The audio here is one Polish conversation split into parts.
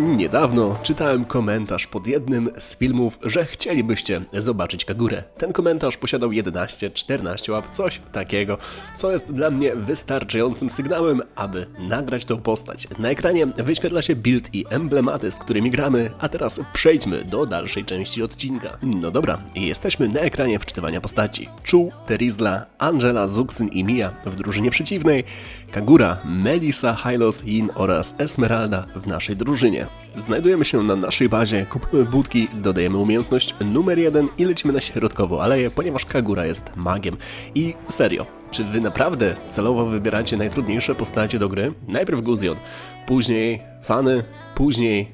Niedawno czytałem komentarz pod jednym z filmów, że chcielibyście zobaczyć Kagurę. Ten komentarz posiadał 11-14 łap, coś takiego, co jest dla mnie wystarczającym sygnałem, aby nagrać tą postać. Na ekranie wyświetla się build i emblematy, z którymi gramy, a teraz przejdźmy do dalszej części odcinka. No dobra, jesteśmy na ekranie wczytywania postaci. Chu, Terizla, Angela, Zuxin i Mia w drużynie przeciwnej, Kagura, Melissa, Hylos, Yin oraz Esmeralda w naszej drużynie. Znajdujemy się na naszej bazie, kupujemy budki, dodajemy umiejętność numer jeden i lecimy na środkową aleję, ponieważ Kagura jest magiem. I serio, czy wy naprawdę celowo wybieracie najtrudniejsze postacie do gry? Najpierw Guzion, później Fany, później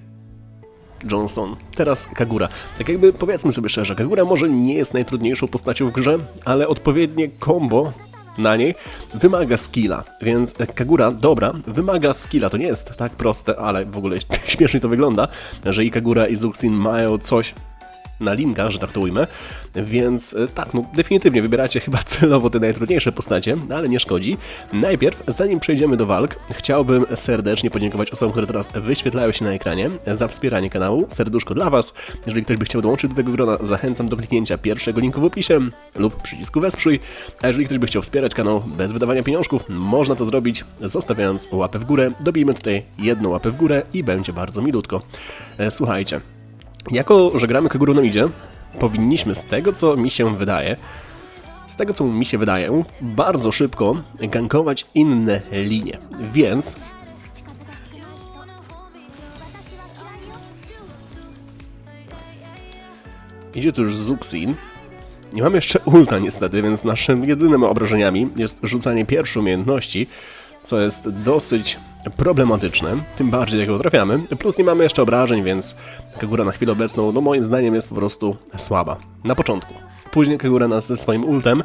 Johnson, teraz Kagura. Tak jakby powiedzmy sobie szczerze, Kagura może nie jest najtrudniejszą postacią w grze, ale odpowiednie combo na niej wymaga skilla, więc Kagura, dobra, wymaga skilla, to nie jest tak proste, ale w ogóle śmiesznie to wygląda, że i Kagura i Zuxin mają coś na linkach, że tak to ujmę, więc e, tak, no definitywnie wybieracie chyba celowo te najtrudniejsze postacie, ale nie szkodzi. Najpierw, zanim przejdziemy do walk, chciałbym serdecznie podziękować osobom, które teraz wyświetlają się na ekranie za wspieranie kanału. Serduszko dla Was. Jeżeli ktoś by chciał dołączyć do tego grona, zachęcam do kliknięcia pierwszego linku w opisie lub przycisku wesprzyj. A jeżeli ktoś by chciał wspierać kanał bez wydawania pieniążków, można to zrobić zostawiając łapę w górę. Dobijmy tutaj jedną łapę w górę i będzie bardzo milutko. E, Słuchajcie, jako, że gramy Kaguru na midzie, powinniśmy z tego, co mi się wydaje, z tego, co mi się wydaje, bardzo szybko gankować inne linie. Więc idzie tu już Zuxin. Nie mamy jeszcze ulta niestety, więc naszymi jedynymi obrażeniami jest rzucanie pierwszej umiejętności, co jest dosyć problematyczne, tym bardziej jak go trafiamy. Plus nie mamy jeszcze obrażeń, więc Kagura na chwilę obecną, no moim zdaniem jest po prostu słaba. Na początku. Później Kagura nas ze swoim ultem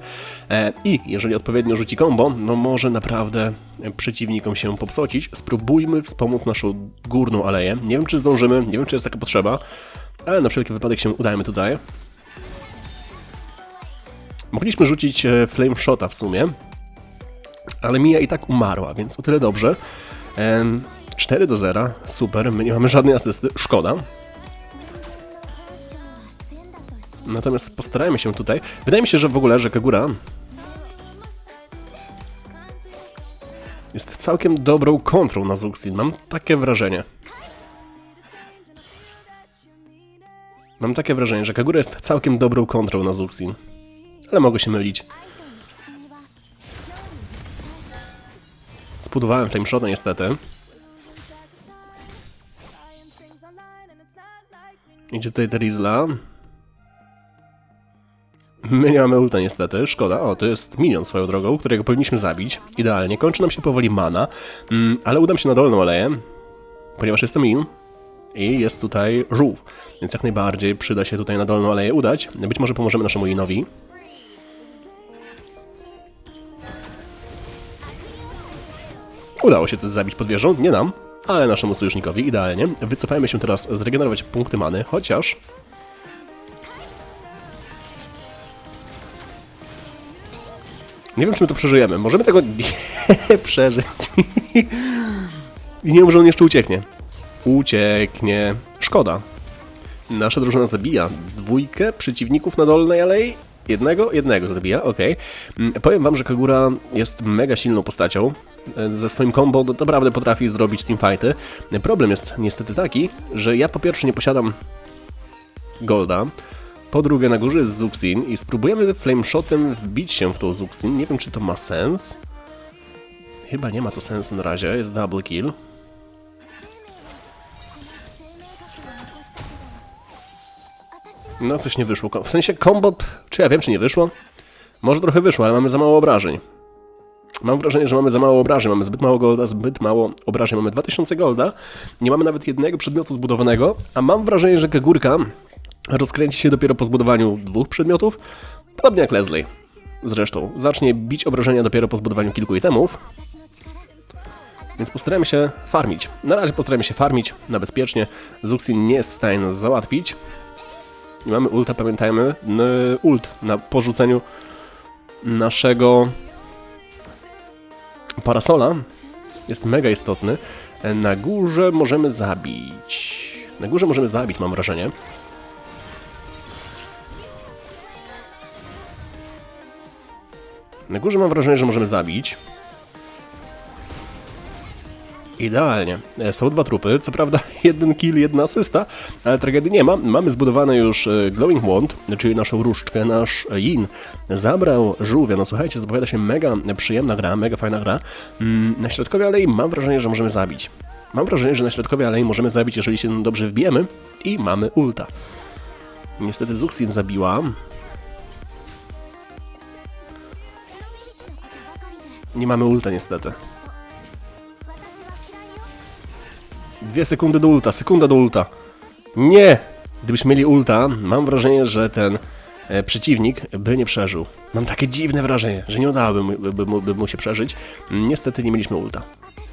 e, i jeżeli odpowiednio rzuci combo, no może naprawdę przeciwnikom się popsocić. Spróbujmy wspomóc naszą górną aleję. Nie wiem czy zdążymy, nie wiem czy jest taka potrzeba, ale na wszelki wypadek się udajemy tutaj. Mogliśmy rzucić e, Flame Shota w sumie, ale Mia i tak umarła, więc o tyle dobrze. Em, 4 do 0, super, my nie mamy żadnej asysty, szkoda. Natomiast postarajmy się tutaj. Wydaje mi się, że w ogóle, że Kagura jest całkiem dobrą kontrą na Zuxin. Mam takie wrażenie. Mam takie wrażenie, że Kagura jest całkiem dobrą kontrą na Zuxin. Ale mogę się mylić. Spudowałem Flameshota niestety. Idzie tutaj Terizla. My nie mamy ulta niestety, szkoda. O, to jest minion swoją drogą, którego powinniśmy zabić. Idealnie. Kończy nam się powoli mana, mm, ale udam się na dolną aleję, ponieważ jestem in i jest tutaj żółw. Więc jak najbardziej przyda się tutaj na dolną aleję udać. Być może pomożemy naszemu inowi. Udało się coś zabić pod wieżą, nie nam, ale naszemu sojusznikowi idealnie. Wycofajmy się teraz zregenerować punkty many, chociaż... Nie wiem, czy my to przeżyjemy. Możemy tego nie przeżyć. I nie wiem, że on jeszcze ucieknie. Ucieknie. Szkoda. Nasza drużyna zabija dwójkę przeciwników na dolnej alei. Jednego? Jednego zabija, okej. Mm, Powiem wam, że Kagura jest mega silną postacią. E, Ze swoim combo naprawdę potrafi zrobić teamfighty. Problem jest niestety taki, że ja po pierwsze nie posiadam Golda, po drugie na górze jest Zuxin i spróbujemy flameshotem wbić się w tą Zuxin. Nie wiem, czy to ma sens. Chyba nie ma to sensu na razie, jest double kill. No coś nie wyszło. W sensie combo, czy ja wiem, czy nie wyszło? Może trochę wyszło, ale mamy za mało obrażeń. Mam wrażenie, że mamy za mało obrażeń, mamy zbyt mało golda, zbyt mało obrażeń. Mamy 2000 golda, nie mamy nawet jednego przedmiotu zbudowanego, a mam wrażenie, że Kagurka rozkręci się dopiero po zbudowaniu dwóch przedmiotów, podobnie jak Leslie. Zresztą, zacznie bić obrażenia dopiero po zbudowaniu kilku itemów, więc postarajmy się farmić. Na razie postarajmy się farmić na bezpiecznie. Zuxin nie jest w stanie nas załatwić. I mamy ulta, pamiętajmy, ult na porzuceniu naszego parasola jest mega istotny. Na górze możemy zabić. Na górze możemy zabić, mam wrażenie. Na górze mam wrażenie, że możemy zabić. Idealnie. E, Są dwa trupy, co prawda jeden kill, jedna asysta, ale tragedii nie ma. Mamy zbudowane już e, Glowing Wand, czyli naszą różdżkę, nasz Yin. Zabrał żółwia, no słuchajcie, zapowiada się mega przyjemna gra, mega fajna gra. Mm, Na środkowej alei mam wrażenie, że możemy zabić. Mam wrażenie, że na środkowej alei możemy zabić, jeżeli się dobrze wbijemy i mamy ulta. Niestety Zuxin zabiła. Nie mamy ulta niestety. Dwie sekundy do ulta, sekunda do ulta. Nie! Gdybyśmy mieli ulta, mam wrażenie, że ten e, przeciwnik by nie przeżył. Mam takie dziwne wrażenie, że nie udałoby mu, by, mu- by mu się przeżyć. Niestety nie mieliśmy ulta.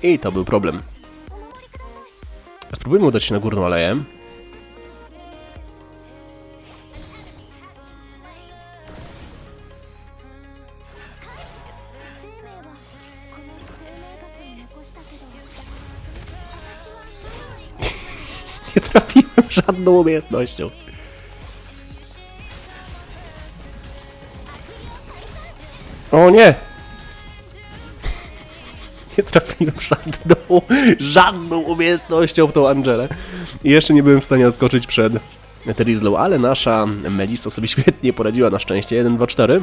I to był problem. Spróbujmy udać się na górną aleję. Żadną umiejętnością. O nie! Nie trafiłem żadną, żadną umiejętnością w tą Angelę. I jeszcze nie byłem w stanie odskoczyć przed Terizlą, ale nasza Melissa sobie świetnie poradziła na szczęście. 1, 2, 4.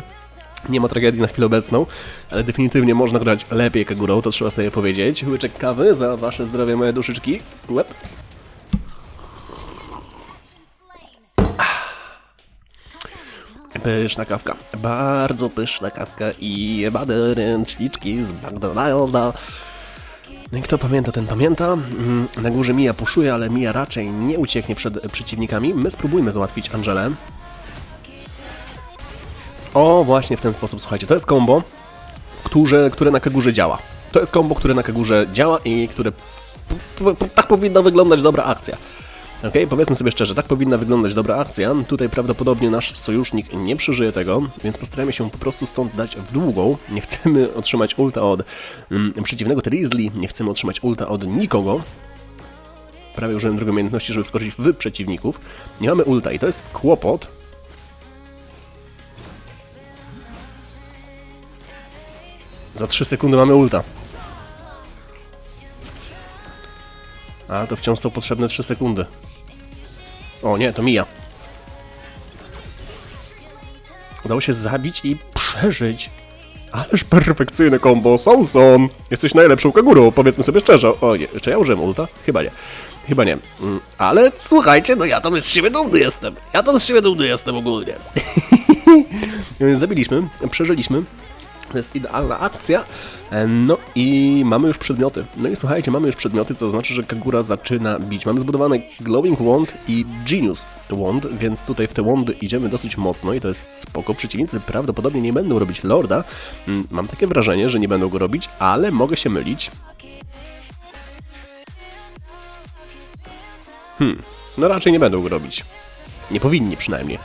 Nie ma tragedii na chwilę obecną, ale definitywnie można grać lepiej Kagurą, to trzeba sobie powiedzieć. Łyczek kawy za wasze zdrowie, moje duszyczki. Łeb. Pyszna kawka, bardzo pyszna kawka i ręczniczki z McDonalda. No Kto pamięta, ten pamięta. Mm, Na górze Mia puszuje, ale Mia raczej nie ucieknie przed przeciwnikami. My spróbujmy załatwić Angelę. O, właśnie w ten sposób, słuchajcie, to jest combo, które, które na Kagurze działa. To jest combo, które na Kagurze działa i które... Tak powinna wyglądać dobra akcja. Okej, powiedzmy sobie szczerze, tak powinna wyglądać dobra akcja. Tutaj prawdopodobnie nasz sojusznik nie przeżyje tego, więc postaramy się po prostu stąd dać w długą. Nie chcemy otrzymać ulta od mm, przeciwnego Trizzly, nie chcemy otrzymać ulta od nikogo. Prawie użyłem drugą umiejętności, żeby wskoczyć w przeciwników. Nie mamy ulta i to jest kłopot. Za 3 sekundy mamy ulta. Ale to wciąż są potrzebne 3 sekundy. O nie, to mija. Udało się zabić i przeżyć. Ależ perfekcyjne combo, Sauson! Jesteś najlepszą kagurą, powiedzmy sobie szczerze. O nie, czy ja użyłem ulta? Chyba nie. Chyba nie. Mm, Ale słuchajcie, no ja tam z siebie dumny jestem. Ja tam z siebie dumny jestem ogólnie. Zabiliśmy, przeżyliśmy. To jest idealna akcja. E, No i mamy już przedmioty. No i słuchajcie, mamy już przedmioty, co znaczy, że Kagura zaczyna bić. Mamy zbudowane Glowing Wand i Genius Wand, więc tutaj w te wandy idziemy dosyć mocno i to jest spoko. Przeciwnicy prawdopodobnie nie będą robić Lorda. Mm, Mam takie wrażenie, że nie będą go robić, ale mogę się mylić. Hmm, no raczej nie będą go robić. Nie powinni przynajmniej.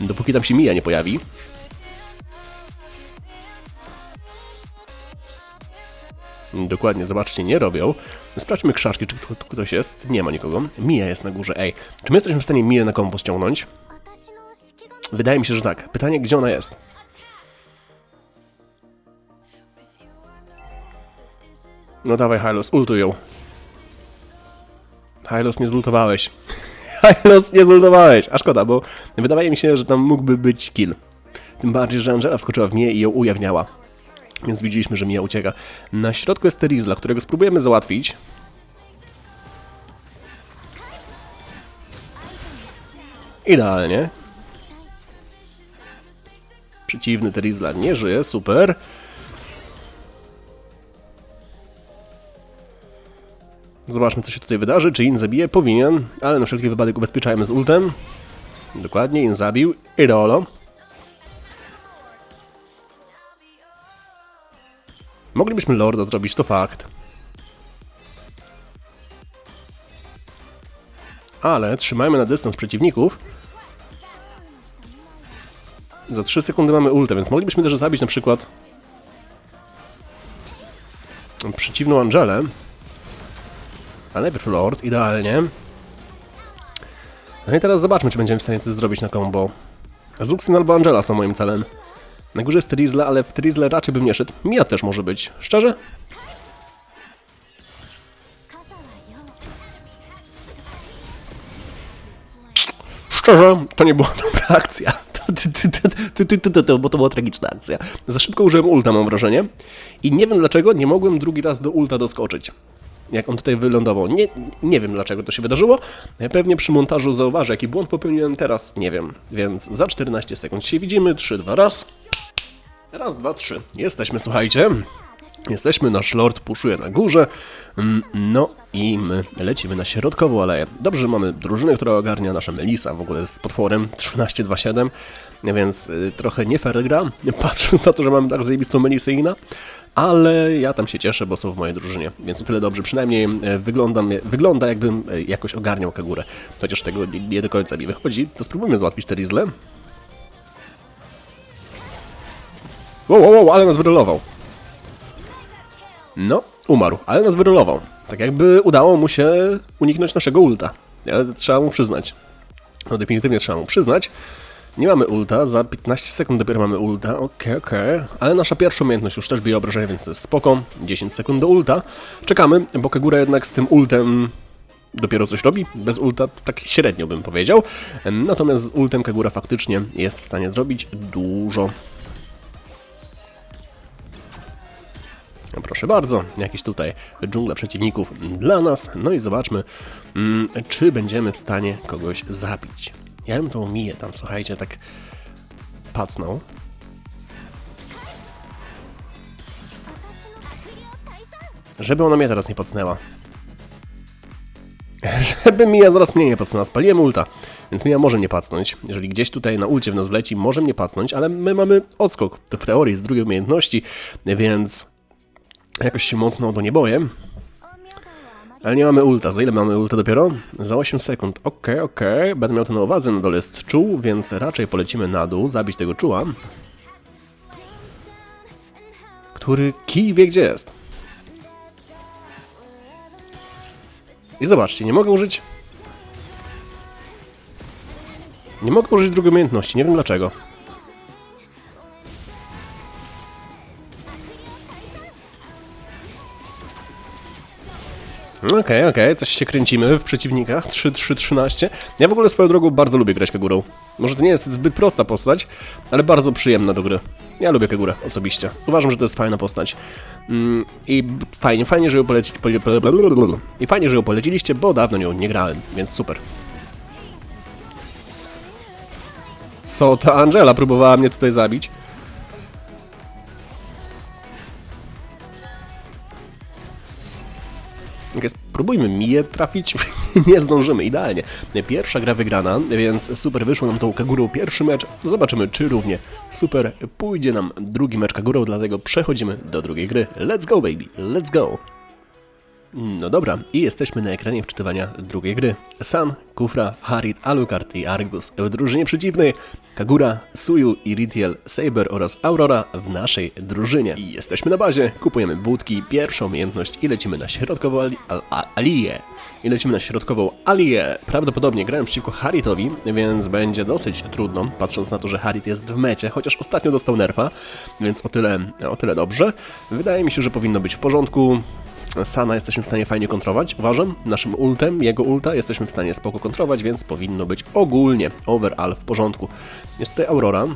Dopóki tam się Mija nie pojawi. Dokładnie, zobaczcie, nie robią. Sprawdźmy krzaczki, czy ktoś jest. Nie ma nikogo. Mija jest na górze. Ej, czy my jesteśmy w stanie Miję na kombo ściągnąć? Wydaje mi się, że tak. Pytanie, gdzie ona jest? No dawaj, Hylos, ultuj ją. Hylos, nie zultowałeś. Hylos, nie zultowałeś. A szkoda, bo wydaje mi się, że tam mógłby być kill. Tym bardziej, że Angela wskoczyła w Mię i ją ujawniała. Więc widzieliśmy, że Mija ucieka. Na środku jest Terizla, którego spróbujemy załatwić. Idealnie. Przeciwny Terizla nie żyje, super. Zobaczmy, co się tutaj wydarzy. Czy In zabije? Powinien, ale na wszelki wypadek ubezpieczajmy z ultem. Dokładnie, In zabił. Ideolo. Moglibyśmy Lorda zrobić, to fakt. Ale trzymajmy na dystans przeciwników. Za 3 sekundy mamy ultę, więc moglibyśmy też zabić na przykład przeciwną Angelę. A najpierw Lord, idealnie. No i teraz zobaczmy, czy będziemy w stanie coś zrobić na combo. Zuxin albo Angela są moim celem. Na górze jest Trizla, ale w Trizle raczej bym nie szedł. Mia też może być. Szczerze? Szczerze, to nie była dobra akcja. Bo to była tragiczna akcja. Za szybko użyłem ulta, mam wrażenie. I nie wiem dlaczego nie mogłem drugi raz do ulta doskoczyć. Jak on tutaj wylądował. Nie, nie wiem dlaczego to się wydarzyło. Pewnie przy montażu zauważę, jaki błąd popełniłem teraz, nie wiem. Więc za 14 sekund się widzimy. 3, 2, raz. Raz, dwa, trzy. Jesteśmy, słuchajcie. Jesteśmy, nasz lord puszuje na górze. Mm, No i my lecimy na środkową aleję. Dobrze, że mamy drużynę, która ogarnia nasza Melisa w ogóle z potworem 13-2-7, więc y, trochę nie fair gra, patrząc na to, że mamy tak zajebistą Melisę Ina, ale ja tam się cieszę, bo są w mojej drużynie, więc o tyle dobrze. Przynajmniej y, wyglądam, wygląda jakbym y, jakoś ogarniał Kagurę, chociaż tego nie, do końca mi wychodzi. To spróbujmy załatwić te Rizle. Wow, wow, wow, ale nas wyrylował. No, umarł, ale nas wyrylował. Tak jakby udało mu się uniknąć naszego ulta. Ja, trzeba mu przyznać. No definitywnie trzeba mu przyznać. Nie mamy ulta, za 15 sekund dopiero mamy ulta, okej, okej. Ale nasza pierwsza umiejętność już też bije obrażenia, więc to jest spoko. 10 sekund do ulta. Czekamy, bo Kagura jednak z tym ultem dopiero coś robi. Bez ulta tak średnio bym powiedział. Natomiast z ultem Kagura faktycznie jest w stanie zrobić dużo. Proszę bardzo, jakiś tutaj dżungla przeciwników dla nas. No i zobaczmy, mm, czy będziemy w stanie kogoś zabić. Ja bym tą miję tam, słuchajcie, tak pacnął. Żeby ona mnie teraz nie pacnęła. Żeby Mija zaraz mnie nie pacnęła. Spaliłem ulta, więc Mija może nie pacnąć. Jeżeli gdzieś tutaj na ulcie w nas wleci, może mnie pacnąć, ale my mamy odskok. W teorii z drugiej umiejętności, więc jakoś się mocno o to nie boję. Ale nie mamy ulta. Za ile mamy ulta dopiero? Za 8 sekund. Okej, okej. Będę miał to na uwadze. Na dole jest czuł, więc raczej polecimy na dół, zabić tego czuła. Który kij wie gdzie jest. I zobaczcie, nie mogę użyć... Nie mogę użyć drugiej umiejętności, nie wiem dlaczego. Okej, okej, coś się kręcimy w przeciwnikach. 3-3-13. Ja w ogóle swoją drogą bardzo lubię grać Kagurą. Może to nie jest zbyt prosta postać, ale bardzo przyjemna do gry. Ja lubię Kagurę osobiście. Uważam, że to jest fajna postać. Mm, I fajnie, fajnie, że ją poleci... pole- pole- blablabla. I fajnie, że ją poleciliście, bo dawno nią nie grałem, więc super. Co ta Angela próbowała mnie tutaj zabić? Spróbujmy Miję trafić. nie zdążymy, idealnie. Pierwsza gra wygrana, więc super wyszło nam tą Kagurą pierwszy mecz. Zobaczymy, czy równie super pójdzie nam drugi mecz Kagurą, dlatego przechodzimy do drugiej gry. Let's go, baby, let's go! No dobra, i jesteśmy na ekranie wczytywania drugiej gry. San, Kufra, Harit, Alucard i Argus w drużynie przeciwnej, Kagura, Suyu, Iritiel, Saber oraz Aurora w naszej drużynie. I jesteśmy na bazie, kupujemy budki, pierwszą umiejętność i lecimy na środkową ali al alię. I lecimy na środkową alię. Prawdopodobnie grałem przeciwko Haritowi, więc będzie dosyć trudno, patrząc na to, że Harit jest w mecie, chociaż ostatnio dostał nerfa, więc o tyle, o tyle dobrze. Wydaje mi się, że powinno być w porządku. Sana jesteśmy w stanie fajnie kontrować, uważam. Naszym ultem, jego ulta jesteśmy w stanie spoko kontrować, więc powinno być ogólnie overall w porządku. Jest tutaj Aurora.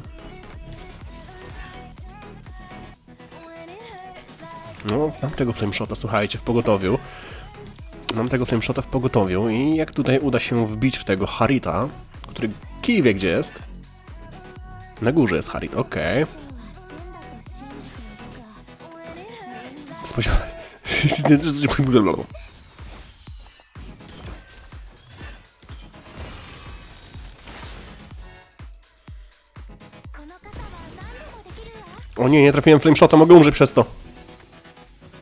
No, mam tego flameshota, słuchajcie, w pogotowiu. Mam tego flameshota w pogotowiu i jak tutaj uda się wbić w tego Harita, który kij wie gdzie jest. Na górze jest Harit, okej. Spodziewałem... O nie, nie trafiłem flameshota, mogę umrzeć przez to.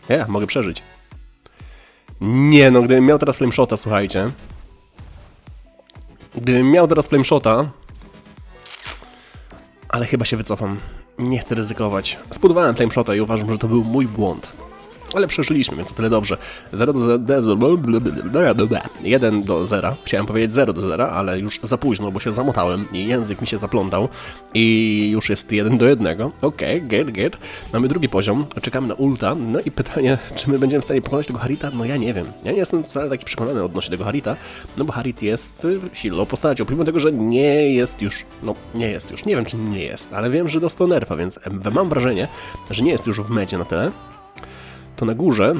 Ja, mogę przeżyć. Nie no, gdybym miał teraz flameshota, słuchajcie. Gdybym miał teraz flameshota... Ale chyba się wycofam. Nie chcę ryzykować. Spudowałem flameshota i uważam, że to był mój błąd. Ale przeżyliśmy, więc tyle dobrze. 0 do 0. 1 do 0. Chciałem powiedzieć 0 do 0, ale już za późno, bo się zamotałem i język mi się zaplątał. I już jest 1 do 1. Okej, okay, get, get. Mamy drugi poziom. Czekamy na ulta. No i pytanie, czy my będziemy w stanie pokonać tego Harita? No ja nie wiem. Ja nie jestem wcale taki przekonany odnośnie tego Harita, no bo Harit jest y, silną postacią. Pomimo tego, że nie jest już, no nie jest już, nie wiem czy nie jest, ale wiem, że dostał nerfa, więc mam wrażenie, że nie jest już w mecie na tyle. To na górze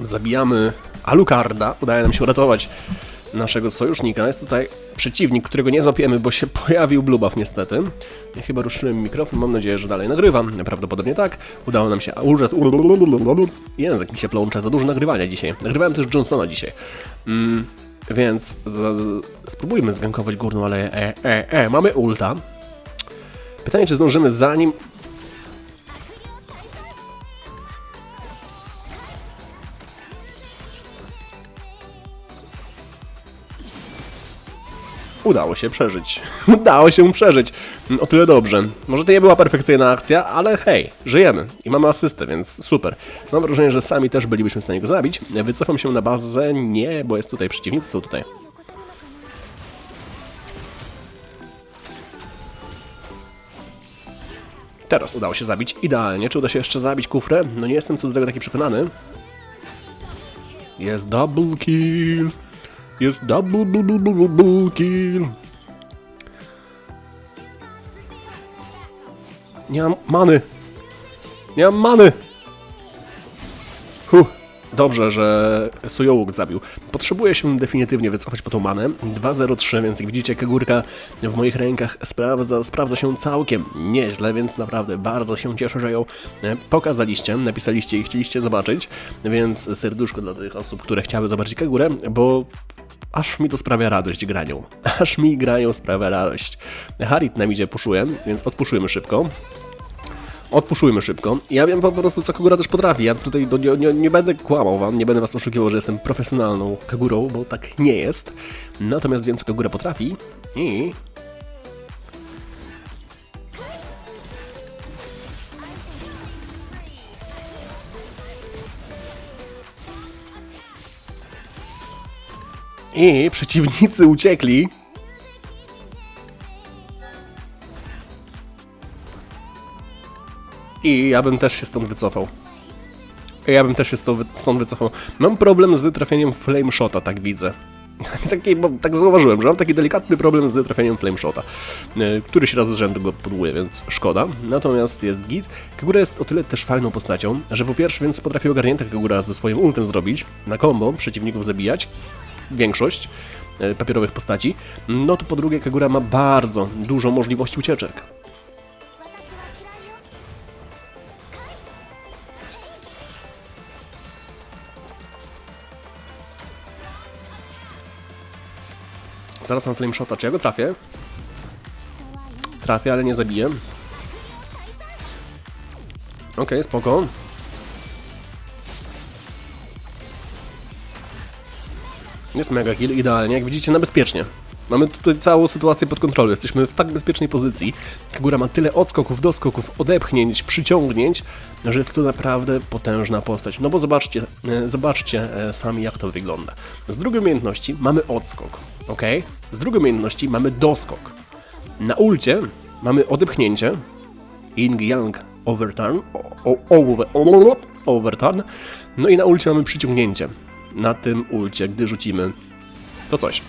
zabijamy Alucarda. Udaje nam się uratować naszego sojusznika. Jest tutaj przeciwnik, którego nie złapiemy, bo się pojawił Blubuff niestety. Ja chyba ruszyłem mikrofon, mam nadzieję, że dalej nagrywam. Prawdopodobnie tak. Udało nam się użyć... Język mi się plącze, za dużo nagrywania dzisiaj. Nagrywałem też Johnsona dzisiaj. Mm, więc z... spróbujmy zgankować górną aleję. E, e, e. Mamy ulta. Pytanie, czy zdążymy zanim Udało się przeżyć. Udało się przeżyć. O tyle dobrze. Może to nie była perfekcyjna akcja, ale hej, żyjemy i mamy asystę, więc super. Mam wrażenie, że sami też bylibyśmy w stanie go zabić. Wycofam się na bazę. Nie, bo jest tutaj przeciwnicy, są tutaj. Teraz udało się zabić idealnie. Czy uda się jeszcze zabić kufrę? No nie jestem co do tego taki przekonany. Jest double kill. Jest double, double, double, double kill. Nie mam many. Nie mam many. Huh. Dobrze, że Sojołuk zabił. Potrzebuję się definitywnie wycofać po tą manę. 2-0-3, więc jak widzicie, kagurka w moich rękach sprawdza, sprawdza się całkiem nieźle, więc naprawdę bardzo się cieszę, że ją e, pokazaliście, napisaliście i chcieliście zobaczyć, więc serduszko dla tych osób, które chciały zobaczyć kagurę, bo aż mi to sprawia radość granią. Aż mi grają sprawia radość. Harit nam idzie puszuje, więc odpuszujmy szybko. Odpuszujmy szybko. Ja wiem po prostu, co Kagura też potrafi. Ja tutaj do, nie, nie, będę kłamał wam, nie będę was oszukiwał, że jestem profesjonalną Kagurą, bo tak nie jest. Natomiast wiem, co Kagura potrafi i... I przeciwnicy uciekli. I ja bym też się stąd wycofał. Ja bym też się stąd wy- stąd wycofał. Mam problem z trafieniem flame shota, tak widzę. Taki, tak zauważyłem, że mam taki delikatny problem z trafieniem flame shota. E, Któryś raz z rzędu go podłuję, więc szkoda. Natomiast jest git. Kagura jest o tyle też fajną postacią, że po pierwsze, więc potrafi ogarnięte Kagura ze swoim ultem zrobić, na combo przeciwników zabijać, większość e, papierowych postaci, no to po drugie Kagura ma bardzo dużo możliwości ucieczek. Zaraz mam flame shota, czy ja go trafię? Trafię, ale nie zabiję. Okej, spoko. Jest mega kill, idealnie, jak widzicie, na bezpiecznie. Mamy tutaj całą sytuację pod kontrolą, jesteśmy w tak bezpiecznej pozycji. Kagura ma tyle odskoków, doskoków, odepchnięć, przyciągnięć, że jest to naprawdę potężna postać. No bo zobaczcie, e, zobaczcie e, sami jak to wygląda. Z drugiej umiejętności mamy odskok, ok? Z drugiej umiejętności mamy doskok. Na ulcie mamy odepchnięcie, Ying Yang Overturn, o, o, overturn, no i na ulcie mamy przyciągnięcie. Na tym ulcie, gdy rzucimy to coś.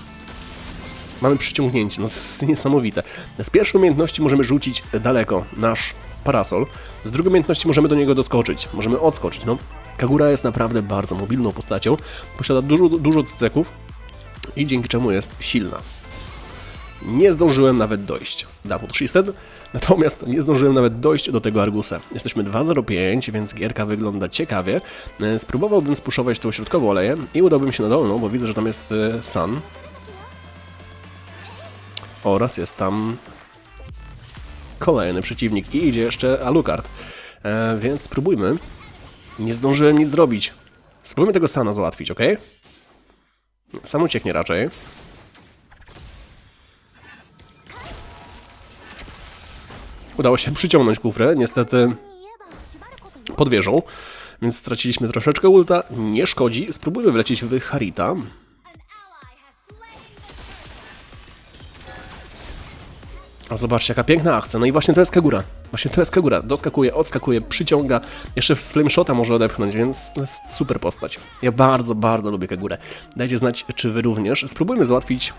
Mamy przyciągnięcie, no to jest niesamowite. Z pierwszej umiejętności możemy rzucić daleko nasz parasol, z drugiej umiejętności możemy do niego doskoczyć, możemy odskoczyć, no. Kagura jest naprawdę bardzo mobilną postacią, posiada dużo, dużo cyceków i dzięki czemu jest silna. Nie zdążyłem nawet dojść. Double Twisted, natomiast nie zdążyłem nawet dojść do tego Argusa. Jesteśmy 2.05, więc gierka wygląda ciekawie. E, Spróbowałbym spuszować tą środkową oleję i udałbym się na dolną, bo widzę, że tam jest e, Sun. Oraz jest tam kolejny przeciwnik i idzie jeszcze Alucard. E, więc spróbujmy. Nie zdążyłem nic zrobić. Spróbujmy tego Sana załatwić, ok? Sam ucieknie raczej. udało się przyciągnąć kufrę, niestety pod wieżą, więc straciliśmy troszeczkę ulta, nie szkodzi, spróbujmy wlecieć w Harita. A zobaczcie, jaka piękna akcja. No i właśnie to jest Kagura. Właśnie to jest Kagura. Doskakuje, odskakuje, przyciąga. Jeszcze z Flameshota może odepchnąć, więc to jest super postać. Ja bardzo, bardzo lubię Kagurę. Dajcie znać, czy wy również. Spróbujmy załatwić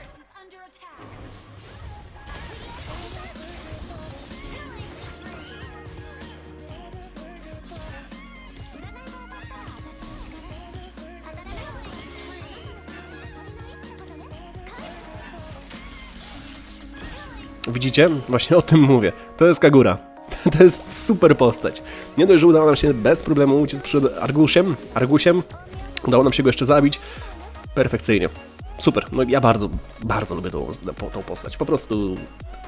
Widzicie? Właśnie o tym mówię. To jest Kagura. To jest super postać. Nie dość, że udało nam się bez problemu uciec przed Argusiem, Argusiem, udało nam się go jeszcze zabić. Perfekcyjnie. Super. No ja bardzo, bardzo lubię tą, tą postać. Po prostu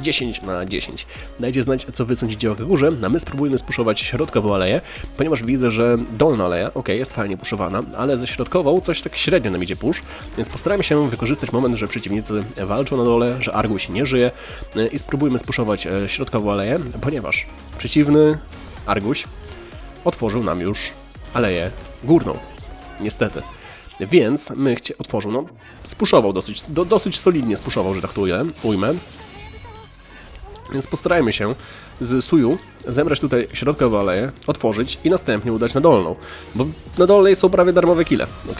10 na 10. Dajcie znać, co wy sądzicie o Kagurze, a my spróbujemy spuszować środkową aleję, ponieważ widzę, że dolna aleja, ok, jest fajnie puszowana, ale ze środkową coś tak średnio nam idzie push, więc postaramy się wykorzystać moment, że przeciwnicy walczą na dole, że Argus nie żyje e, i spróbujmy spuszować e, środkową aleję, ponieważ przeciwny Argus otworzył nam już aleję górną. Niestety. Więc my chcie otworzył, no, spuszował dosyć, do, dosyć solidnie spuszował, że tak to ujmę. Więc postarajmy się z Suju zebrać tutaj środkową aleję, otworzyć i następnie udać na dolną. Bo na dolnej są prawie darmowe kile, ok?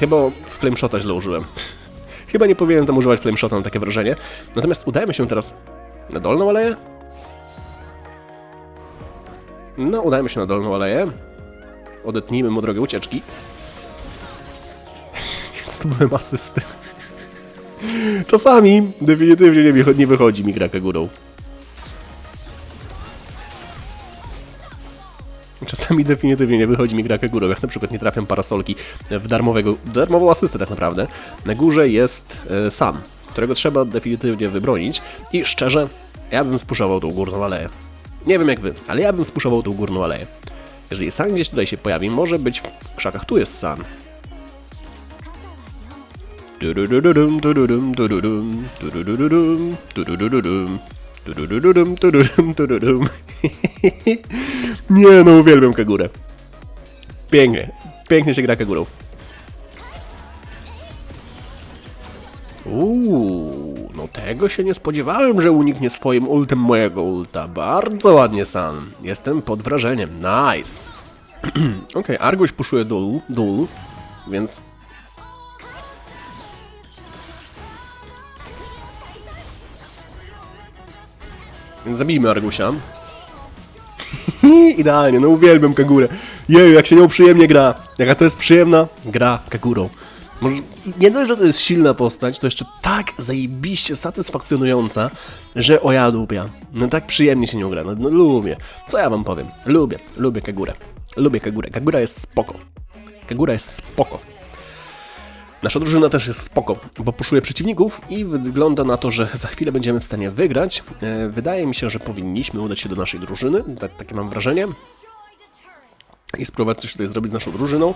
Chyba flameshota źle użyłem. Chyba nie powinienem tam używać flameshota, mam takie wrażenie. Natomiast udajemy się teraz na dolną aleję. No, udajmy się na dolną aleję. Odetnijmy mu drogę ucieczki. Jest byłem asysty. Czasami definitywnie nie, wycho- nie wychodzi mi gra Kagurą. Czasami definitywnie nie wychodzi mi gra Kagurą, jak na przykład nie trafiam parasolki w darmowego, darmową asystę tak naprawdę. Na górze jest e, Sam, którego trzeba definitywnie wybronić i szczerze, ja bym spuszował tą górną aleję. Nie wiem jak wy, ale ja bym spuszował tą górną aleję. Jeżeli San gdzieś tutaj się pojawi, może być w krzakach, tu jest San. Nie no, uwielbiam Kagurę. Pięknie. Pięknie się gra Kagurą. Uuu, no tego się nie spodziewałem, że uniknie swoim ultem mojego ulta. Bardzo ładnie, San. Jestem pod wrażeniem. Nice. Okej, Argoś puszuje dół, dół, więc Więc zabijmy Argusia. Idealnie, no uwielbiam Kagurę. Jeju, jak się nią przyjemnie gra. Jaka to jest przyjemna gra Kagurą. Może, nie dość, że to jest silna postać, to jeszcze tak zajebiście satysfakcjonująca, że o ja lubię. No tak przyjemnie się nią gra, no, no lubię. Co ja wam powiem? Lubię, lubię Kagurę. Lubię Kagurę. Kagura jest spoko. Kagura jest spoko. Nasza drużyna też jest spoko, bo puszuje przeciwników i wygląda na to, że za chwilę będziemy w stanie wygrać. E, Wydaje mi się, że powinniśmy udać się do naszej drużyny, tak, takie mam wrażenie. I spróbować coś tutaj zrobić z naszą drużyną.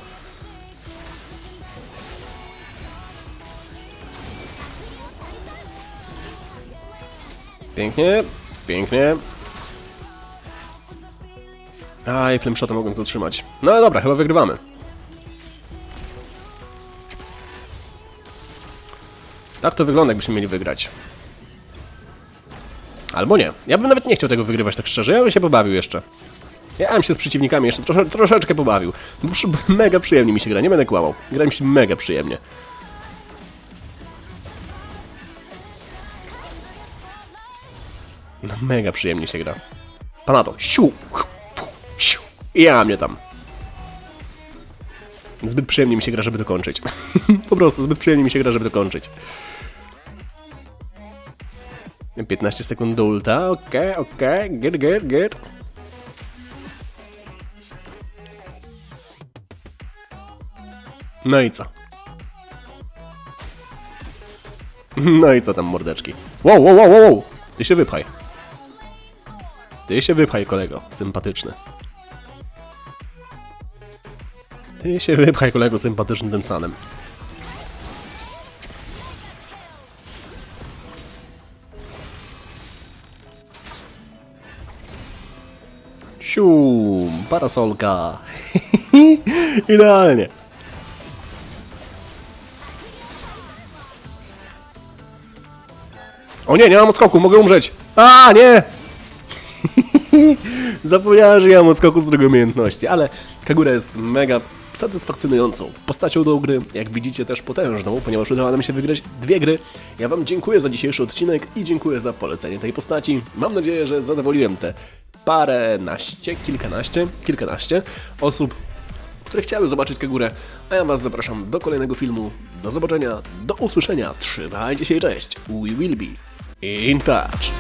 Pięknie, pięknie. Aj, flameshota mogłem zatrzymać. No dobra, chyba wygrywamy. Tak to wygląda, jakbyśmy mieli wygrać. Albo nie. Ja bym nawet nie chciał tego wygrywać tak szczerze. Ja bym się pobawił jeszcze. Ja bym się z przeciwnikami jeszcze trosze, troszeczkę pobawił. Mega przyjemnie mi się gra, nie będę kłamał. Gra mi się mega przyjemnie. No mega przyjemnie się gra. Panato. Siu! Siu! Ja mnie tam. Zbyt przyjemnie mi się gra, żeby to kończyć. po prostu, zbyt przyjemnie mi się gra, żeby to kończyć. 15 sekund do ulta, okej, okej, good, good, good. No i co? No i co tam mordeczki? Wow, wow, wow, wow! Ty się wypchaj. Ty się wypchaj, kolego, sympatyczny. Ty się wypchaj, kolego, sympatyczny tym sanem. Bum, parasolka. Idealnie. O nie, nie mam odskoku, mogę umrzeć. A, nie! Zapomniałem, że ja mam odskoku z drugiej umiejętności, ale Kagura jest mega satysfakcjonującą postacią do gry, jak widzicie też potężną, ponieważ udało nam się wygrać dwie gry. Ja wam dziękuję za dzisiejszy odcinek i dziękuję za polecenie tej postaci. Mam nadzieję, że zadowoliłem te parę naście, kilkanaście, kilkanaście osób, które chciały zobaczyć Kagurę, a ja was zapraszam do kolejnego filmu. Do zobaczenia, do usłyszenia, trzymajcie się cześć. We will be in touch.